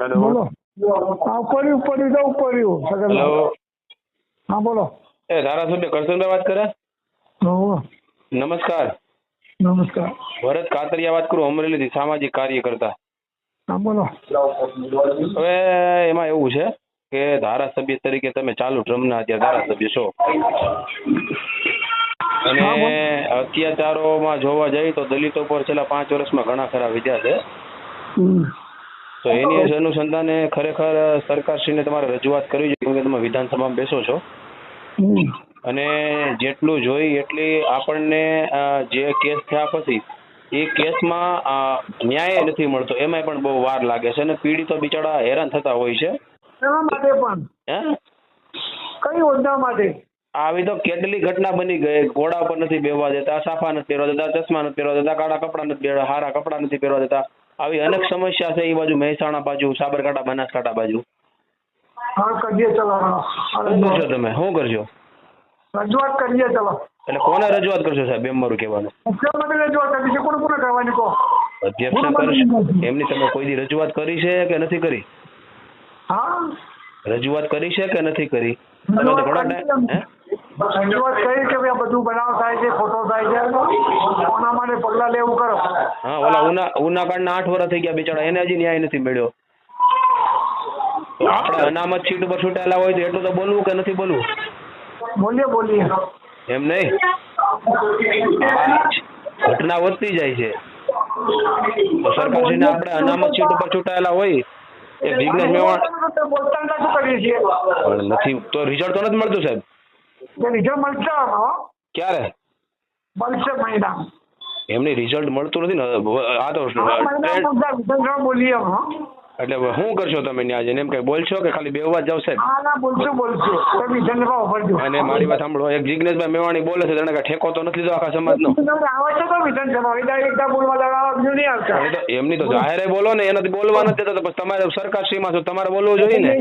Hello બોલો. હા પડ્યું પડ્યું તો પડ્યું સગન હેલો હા બોલો. એ ધારાસભ્ય કરશનભાઈ વાત કરે? નમસ્કાર. નમસ્કાર. ભરત કાતરિયા વાત કરું અમરેલીથી સામાજિક કાર્યકર્તા. હા બોલો. હવે એમાં એવું છે કે ધારાસભ્ય તરીકે તમે ચાલુ ટ્રમના અત્યારે ધારાસભ્ય છો. અને. અત્યાચારોમાં જોવા જઈએ તો દલિતો પર છેલ્લા પાંચ વર્ષમાં ઘણા ખરા વિધ્યા છે. તો એની અનુસંધાને ખરેખર સરકારશ્રીને તમારે રજૂઆત કરવી જોઈએ કેમ કે તમે વિધાનસભામાં બેસો છો. અને જેટલું જોઈ એટલી આપણને જે કેસ થયા પછી એ કેસમાં ન્યાય નથી મળતો. એમાંય પણ બહુ વાર લાગે છે અને પીડિતો બિચારા હેરાન થતા હોય છે. એના માટે પણ? હે? કઈ યોજના માટે? આવી તો કેટલી ઘટના બની ગઈ. ઘોડા પર નથી બેવા દેતા સાફા નથી પહેરવા દેતા ચશ્મા નથી પહેરવા દેતા કાળા કપડાં નથી પહેરવા હારા કપડાં નથી પહેરવા દેતા. આવી અનેક સમસ્યા છે એ બાજુ મહેસાણા બાજુ સાબરકાંઠા બનાસકાંઠા બાજુ. હા કરીએ ચલો. શું કરશો તમે? શું કરશો? રજૂઆત કરીએ ચલો. એટલે કોને રજૂઆત કરશો સાહેબ એમ મારું કહેવાનું? રજૂઆત કરી છે કોને કોને કરવાની કહો? અધ્યક્ષ કરશે. એમની તમે કોઈ દી રજૂઆત કરી છે કે નથી કરી? હા. રજૂઆત કરી છે કે નથી કરી? તમે તો ઘણા ટાઈમ રજૂઆત કરી કે ભાઈ બધું બનાવ થાય છે ખોટો થાય છે. કોના માટે પગલાં લેવું કરો. હા ઓલા ઉના ઉના ના આઠ વર્ષ થઈ ગયા બિચારા. એને હજી ન્યાય નથી મળ્યો. આપણે અનામત સીટ ઉપર છૂટેલા હોય તો એટલું તો બોલવું કે નથી બોલવું? બોલીએ બોલીએ. એમ નહીં? ઘટના વધતી જાય છે. સરકારશ્રીને આપણે અનામત સીટ ઉપર ચૂંટાયેલા હોય એ બિઝનેસ પણ નથી તો રિઝલ્ટ તો નથી મળતું સાહેબ. કે રિઝલ્ટ મળશે ક્યારે? મળશે મહિના એમની રિઝલ્ટ મળતું નથી ને? આ તો આ મહિના ટ્રેન્ડ મુદ્દા વિધાનસભા બોલીએ એટલે શું કરશો તમે ત્યાં જઈને? એમ કઈ બોલશો કે ખાલી બેવવા જ જાવ સાહેબ અને મારી વાત સાંભળો એક જિજ્ઞેશભાઈ મેવાણી બોલે છે તેને કઈ ઠેકો તો નથી લીધો આખા સમાજનો? એમની તો જાહેરે બોલો ને એનાથી બોલવા નથી દેતા તો પછી તમારે સરકારશ્રીમાં છો તમારે બોલવું જોઈએ ને?